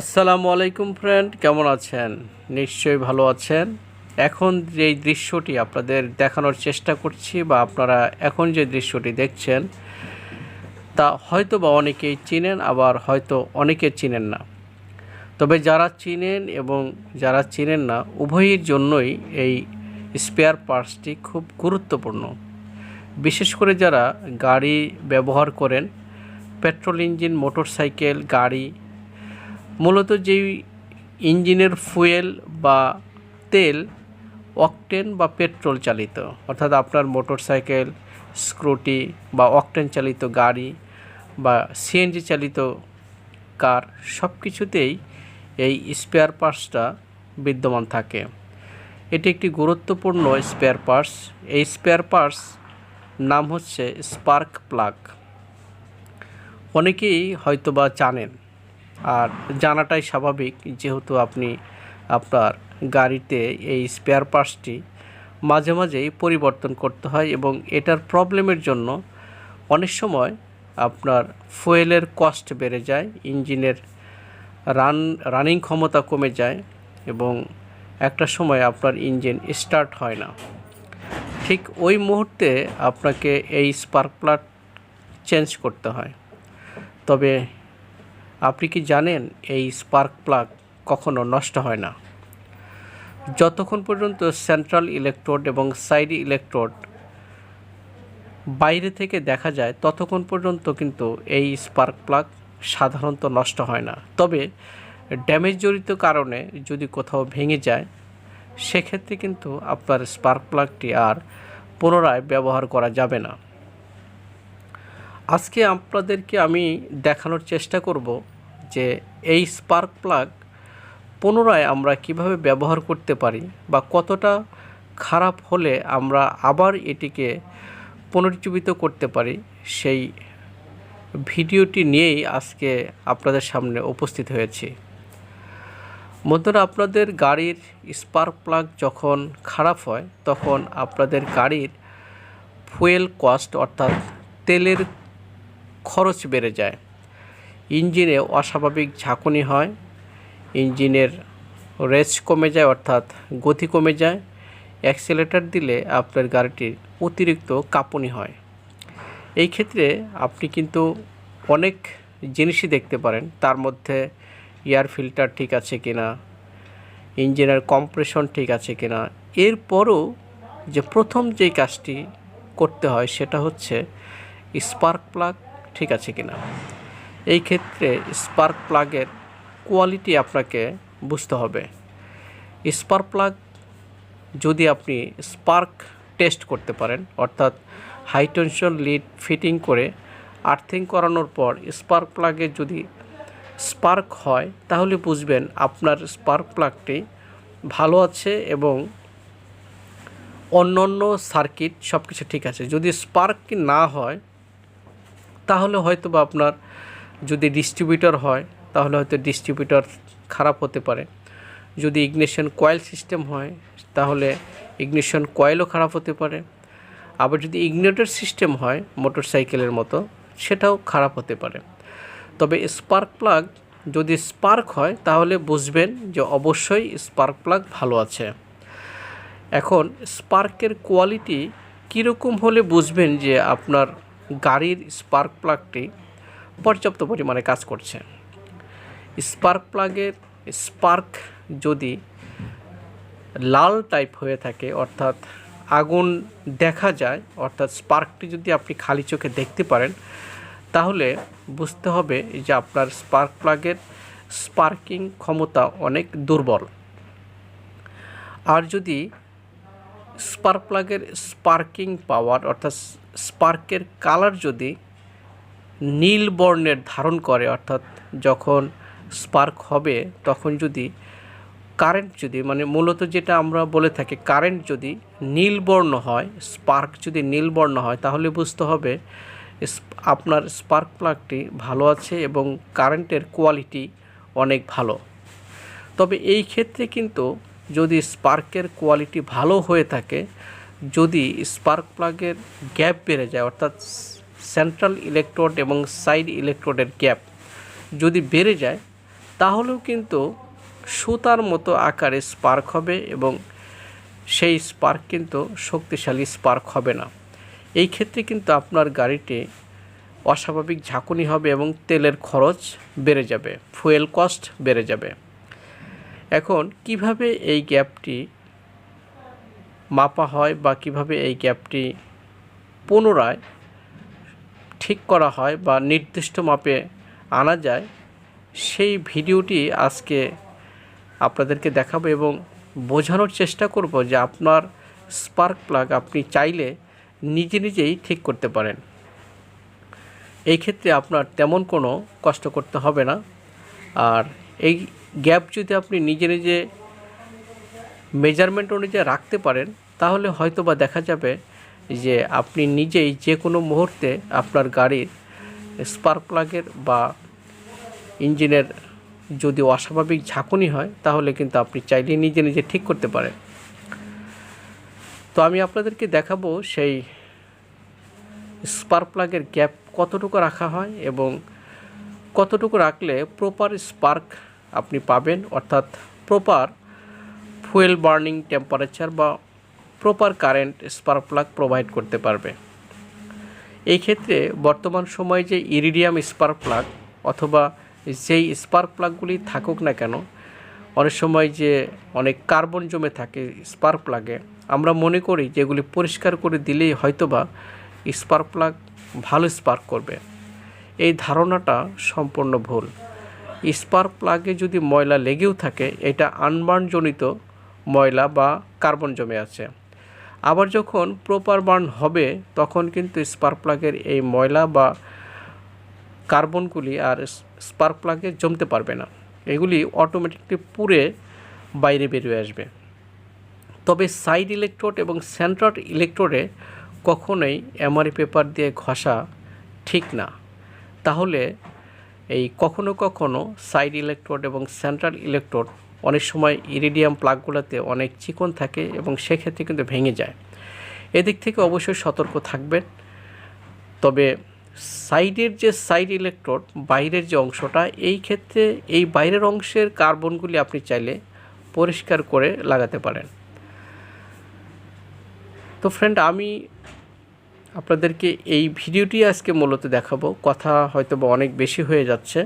আসসালামু আলাইকুম ফ্রেন্ড কেমন আছেন? নিশ্চয়ই ভালো আছেন। এখন যেই দৃশ্যটি আপনাদের দেখানোর চেষ্টা করছি বা আপনারা এখন যে দৃশ্যটি দেখছেন, তা হয়তো বা অনেকেই চিনেন, আবার হয়তো অনেকে চিনেন না। তবে যারা চিনেন এবং যারা চিনেন না, উভয়ের জন্যই এই স্পেয়ার পার্টসটি খুব গুরুত্বপূর্ণ। বিশেষ করে যারা গাড়ি ব্যবহার করেন পেট্রোল ইঞ্জিন মোটরসাইকেল গাড়ি মূলত যেই ইঞ্জিনের ফুয়েল বা তেল অকটেন বা পেট্রোল চালিত, অর্থাৎ আপনার মোটর সাইকেল স্ক্রুটি বা অকটেন চালিত গাড়ি বা সিএনজি চালিত কার সব কিছুতেই এই স্পেয়ার পার্টসটা বিদ্যমান থাকে। এটি একটি গুরুত্বপূর্ণ স্পেয়ার পার্টস এই স্পেয়ার পার্টস নাম হচ্ছে স্পার্ক প্লাগ অনেকেই হয়তোবা জানেন আর জানাটাই স্বাভাবিক যেহেতু আপনি আপনার গাড়িতে এই স্পেয়ার পার্টসটি মাঝে মাঝেই পরিবর্তন করতে হয় এবং এটার প্রবলেমের জন্য অনেক সময় আপনার ফুয়েলের কস্ট বেড়ে যায়, ইঞ্জিনের রান রানিং ক্ষমতা কমে যায় এবং একটা সময় আপনার ইঞ্জিন স্টার্ট হয় না। ঠিক ওই মুহূর্তে আপনাকে এই স্পার্ক প্লাগ চেঞ্জ করতে হয়। তবে আপনি কি জানেন এই স্পার্ক প্লাগ কখনো নষ্ট হয় না? যতক্ষণ পর্যন্ত সেন্ট্রাল ইলেকট্রোড এবং সাইড ইলেকট্রোড বাইরে থেকে দেখা যায়, ততক্ষণ পর্যন্ত কিন্তু এই স্পার্ক প্লাগ সাধারণত নষ্ট হয় না। তবে ড্যামেজ জড়িত কারণে যদি কোথাও ভেঙে যায়, সেক্ষেত্রে কিন্তু আপনার স্পার্ক প্লাগটি আর পুনরায় ব্যবহার করা যাবে না। আজকে আপনাদেরকে আমি দেখানোর চেষ্টা করব যে এই স্পার্ক প্লাগ পুনরায় আমরা কীভাবে ব্যবহার করতে পারি বা কতটা খারাপ হলে আমরা আবার এটিকে পুনরুজ্জীবিত করতে পারি, সেই ভিডিওটি নিয়েই আজকে আপনাদের সামনে উপস্থিত হয়েছি। বন্ধুরা, আপনাদের গাড়ির স্পার্ক প্লাগ যখন খারাপ হয়, তখন আপনাদের গাড়ির ফুয়েল কস্ট অর্থাৎ তেলের খরচ বেড়ে যায়। ইঞ্জিনে অস্বাভাবিক ঝাঁকুনি হয়, ইঞ্জিনের রেস কমে যায় অর্থাৎ গতি কমে যায়, অ্যাক্সেলেটার দিলে আপনার গাড়িটির অতিরিক্ত কাঁপুনি হয়। এই ক্ষেত্রে আপনি কিন্তু অনেক জিনিসই দেখতে পারেন, তার মধ্যে এয়ার ফিল্টার ঠিক আছে কি না ইঞ্জিনের কম্প্রেশন ঠিক আছে কি না এরপরও যে প্রথম যেই কাজটি করতে হয় সেটা হচ্ছে স্পার্ক প্লাগ ঠিক আছে কিনা। এই ক্ষেত্রে স্পার্ক প্লাগের কোয়ালিটি আপনাকে বুঝতে হবে। স্পার্ক প্লাগ যদি আপনি স্পার্ক টেস্ট করতে পারেন, অর্থাৎ হাই টেনশন লিড ফিটিং করে আর্থিং করানোর পর স্পার্ক প্লাগে যদি স্পার্ক হয়, তাহলে বুঝবেন আপনার স্পার্ক প্লাগটি ভালো আছে এবং অন্য অন্য সার্কিট সব কিছু ঠিক আছে। যদি স্পার্ক না হয় তাহলে হয়তো বা আপনার যদি ডিস্ট্রিবিউটর হয়, তাহলে হয়তো ডিস্ট্রিবিউটর খারাপ হতে পারে। যদি ইগনিশন কয়েল সিস্টেম হয়, তাহলে ইগনিশন কয়েলও খারাপ হতে পারে। আবার যদি ইগনিটর সিস্টেম হয় মোটর সাইকেলের মতো, সেটাও খারাপ হতে পারে। তবে স্পার্ক প্লাগ যদি স্পার্ক হয়, তাহলে বুঝবেন যে অবশ্যই স্পার্ক প্লাগ ভালো আছে। এখন স্পার্কের কোয়ালিটি কীরকম হলে বুঝবেন যে আপনার গাড়ির স্পার্ক প্লাগটি পর্যাপ্ত পরিমাণে কাজ করছে। স্পার্ক প্লাগের স্পার্ক যদি লাল টাইপ হয়ে থাকে, অর্থাৎ আগুন দেখা যায়, অর্থাৎ স্পার্কটি যদি আপনি খালি চোখে দেখতে পারেন, তাহলে বুঝতে হবে যে আপনার স্পার্ক প্লাগের স্পার্কিং ক্ষমতা অনেক দুর্বল। আর যদি স্পার্ক প্লাগের স্পার্কিং পাওয়ার অর্থাৎ স্পার্কের কালার যদি নীল বর্ণের ধারণ করে, অর্থাৎ যখন স্পার্ক হবে, তখন যদি কারেন্ট যদি মানে মূলত যেটা আমরা বলে থাকি, কারেন্ট যদি নীল বর্ণ হয়, স্পার্ক যদি নীল বর্ণ হয়, তাহলে বুঝতে হবে আপনার স্পার্ক প্লাগটি ভালো আছে এবং কারেন্টের কোয়ালিটি অনেক ভালো। তবে এই ক্ষেত্রে কিন্তু যদি স্পার্কের কোয়ালিটি ভালো হয়ে থাকে, যদি স্পার্ক প্লাগের গ্যাপ বেড়ে যায়, অর্থাৎ সেন্ট্রাল ইলেকট্রোড এবং সাইড ইলেকট্রোডের গ্যাপ যদি বেড়ে যায়, তাহলেও কিন্তু সুতার মতো আকারে স্পার্ক হবে এবং সেই স্পার্ক কিন্তু শক্তিশালী স্পার্ক হবে না। এই ক্ষেত্রে কিন্তু আপনার গাড়িটি অস্বাভাবিক ঝাঁকুনি হবে এবং তেলের খরচ বেড়ে যাবে, ফুয়েল কস্ট বেড়ে যাবে। এখন কীভাবে এই গ্যাপটি মাপা হয় বা কীভাবে এই গ্যাপটি পুনরায় ঠিক করা হয় বা নির্দিষ্ট মাপে আনা যায়, সেই ভিডিওটি আজকে আপনাদেরকে দেখাবো এবং বোঝানোর চেষ্টা করব যে আপনার স্পার্ক প্লাগ আপনি চাইলে নিজে নিজেই ঠিক করতে পারেন। এই ক্ষেত্রে আপনার তেমন কোনো কষ্ট করতে হবে না। আর এই গ্যাপ যদি আপনি নিজে নিজে মেজারমেন্ট অনুযায়ী রাখতে পারেন, তাহলে হয়তো বা দেখা যাবে যে আপনি নিজেই যে কোনো মুহূর্তে আপনার গাড়ির স্পার্ক প্লাগের বা ইঞ্জিনের যদি অস্বাভাবিক ঝাঁকুনি হয়, তাহলে কিন্তু আপনি চাইলে নিজে নিজে ঠিক করতে পারেন। তো আমি আপনাদেরকে দেখাবো সেই স্পার্ক প্লাগের গ্যাপ কতটুকু রাখা হয় এবং কতটুকু রাখলে প্রপার স্পার্ক আপনি পাবেন, অর্থাৎ প্রপার ফুয়েল বার্নিং টেম্পারেচার বা proper current spark plug provide করতে পারবে। এই ক্ষেত্রে বর্তমান সময়ে যে ইরিডিয়াম স্পার্ক প্লাগ অথবা যেই স্পার্ক প্লাগগুলি থাকুক না কেন, অনেক সময় যে অনেক কার্বন জমে থাকে স্পার্ক প্লাগে আমরা মনে করি যেগুলি পরিষ্কার করে দিলেই হয়তোবা স্পার্ক প্লাগ ভালো স্পার্ক করবে। এই ধারণাটা সম্পূর্ণ ভুল। স্পার্ক প্লাগে যদি ময়লা লেগেও থাকে, এটা আনবার্নজনিত ময়লা বা কার্বন জমে আছে। আবার যখন প্রপার বার্ন হবে, তখন কিন্তু স্পার্ক প্লাগের এই ময়লা বা কার্বনগুলি আর স্পার্ক প্লাগে জমতে পারবে না। এগুলি অটোমেটিকলি পুড়ে বাইরে বেরিয়ে আসবে। তবে সাইড ইলেকট্রোড এবং সেন্ট্রাল ইলেকট্রোডে কখনোই এমআরই পেপার দিয়ে ঘষা ঠিক না। তাহলে এই কখনো কখনো সাইড ইলেকট্রোড এবং সেন্ট্রাল ইলেকট্রোড অনেক সময় ইরিডিয়াম প্লাগগুলোতে অনেক চিকন থাকে এবং সেক্ষেত্রে কিন্তু ভেঙে যায়। এদিক থেকে অবশ্যই সতর্ক থাকবেন। তবে সাইডের যে সাইড ইলেকট্রোড, বাইরের যে অংশটা, এই ক্ষেত্রে এই বাইরের অংশের কার্বনগুলি আপনি চাইলে পরিষ্কার করে লাগাতে পারেন। তো ফ্রেন্ড আমি আপনাদেরকে এই ভিডিওটি আজকে মূলত দেখাবো। কথা হয়তো বা অনেক বেশি হয়ে যাচ্ছে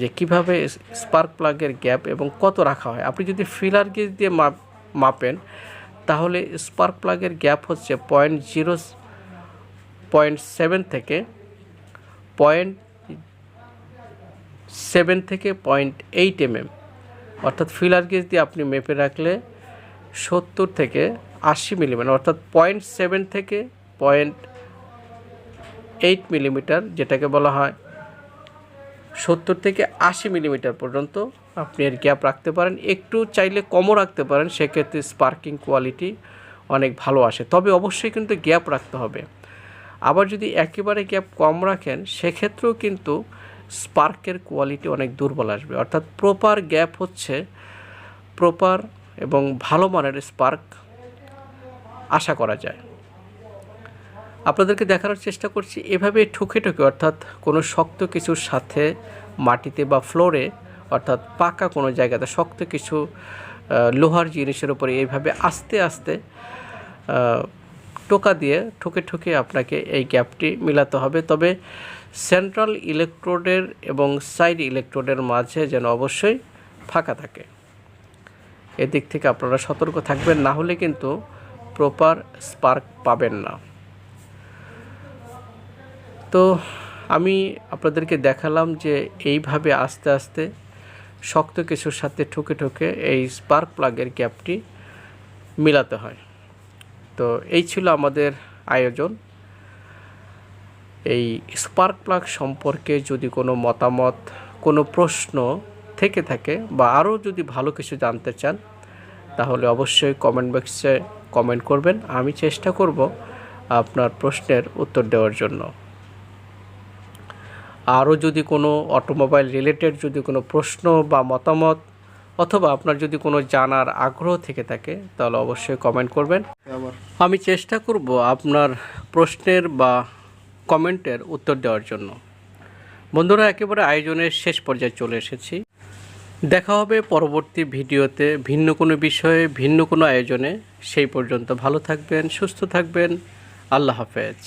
যে কীভাবে স্পার্ক প্লাগের গ্যাপ এবং কত রাখা হয়। আপনি যদি ফিলার গেজ দিয়ে মাপ মাপেন, তাহলে স্পার্ক প্লাগের গ্যাপ হচ্ছে পয়েন্ট জিরো পয়েন্ট সেভেন থেকে পয়েন্ট সেভেন থেকে পয়েন্ট এইট এমএম অর্থাৎ ফিলার গেজ দিয়ে আপনি মেপে রাখলে সত্তর থেকে আশি মিলিমিটার অর্থাৎ পয়েন্ট সেভেন থেকে পয়েন্ট এইট মিলিমিটার, যেটাকে বলা হয় সত্তর থেকে আশি মিলিমিটার পর্যন্ত আপনি এর গ্যাপ রাখতে পারেন। একটু চাইলে কমও রাখতে পারেন, সেক্ষেত্রে স্পার্কিং কোয়ালিটি অনেক ভালো আসে। তবে অবশ্যই কিন্তু গ্যাপ রাখতে হবে। আবার যদি একেবারে গ্যাপ কম রাখেন, সেক্ষেত্রেও কিন্তু স্পার্কের কোয়ালিটি অনেক দুর্বল আসবে। অর্থাৎ প্রপার গ্যাপ হচ্ছে প্রপার এবং ভালো মানের স্পার্ক আশা করা যায়। আপনাদেরকে দেখানোর চেষ্টা করছি, এভাবে ঠুকে ঠুকে, অর্থাৎ কোনো শক্ত কিছুর সাথে মাটিতে বা ফ্লোরে অর্থাৎ পাকা কোনো জায়গাতে শক্ত কিছু লোহার জিনিসের উপরে এইভাবে আস্তে আস্তে টোকা দিয়ে ঠুকে ঠুকে আপনাকে এই গ্যাপটি মিলাতে হবে। তবে সেন্ট্রাল ইলেকট্রোডের এবং সাইড ইলেকট্রোডের মাঝে যেন অবশ্যই ফাঁকা থাকে। এদিক থেকে আপনারা সতর্ক থাকবেন, না হলে কিন্তু প্রপার স্পার্ক পাবেন না। তো আমি আপনাদেরকে দেখালাম যে এইভাবে আস্তে আস্তে শক্ত কিছুর সাথে ঠুকে ঠুকে এই স্পার্ক প্লাগের গ্যাপটি মিলাতে হয়। তো এই ছিল আমাদের আয়োজন। এই স্পার্ক প্লাগ সম্পর্কে যদি কোনো মতামত, কোনো প্রশ্ন থেকে থাকে বা আরও যদি ভালো কিছু জানতে চান, তাহলে অবশ্যই কমেন্ট বক্সে কমেন্ট করবেন। আমি চেষ্টা করব আপনার প্রশ্নের উত্তর দেওয়ার জন্য। আরও যদি কোনো অটোমোবাইল রিলেটেড যদি কোনো প্রশ্ন বা মতামত অথবা আপনার যদি কোনো জানার আগ্রহ থেকে থাকে তাহলে অবশ্যই কমেন্ট করবেন। আমি চেষ্টা করব আপনার প্রশ্নের বা কমেন্টের উত্তর দেওয়ার জন্য। বন্ধুরা একেবারে আয়োজনের শেষ পর্যায়ে চলে এসেছি। দেখা হবে পরবর্তী ভিডিওতে ভিন্ন কোনো বিষয়ে ভিন্ন কোনো আয়োজনে। সেই পর্যন্ত ভালো থাকবেন সুস্থ থাকবেন। আল্লাহ হাফেজ।